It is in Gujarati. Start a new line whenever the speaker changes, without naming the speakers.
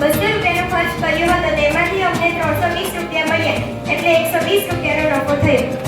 બસો રૂપિયાનો ખર્ચ કર્યો હતો. તેમાંથી અમને ત્રણસો વીસ રૂપિયા મળ્યા. એટલે એકસો વીસ રૂપિયાનો નફો થયો.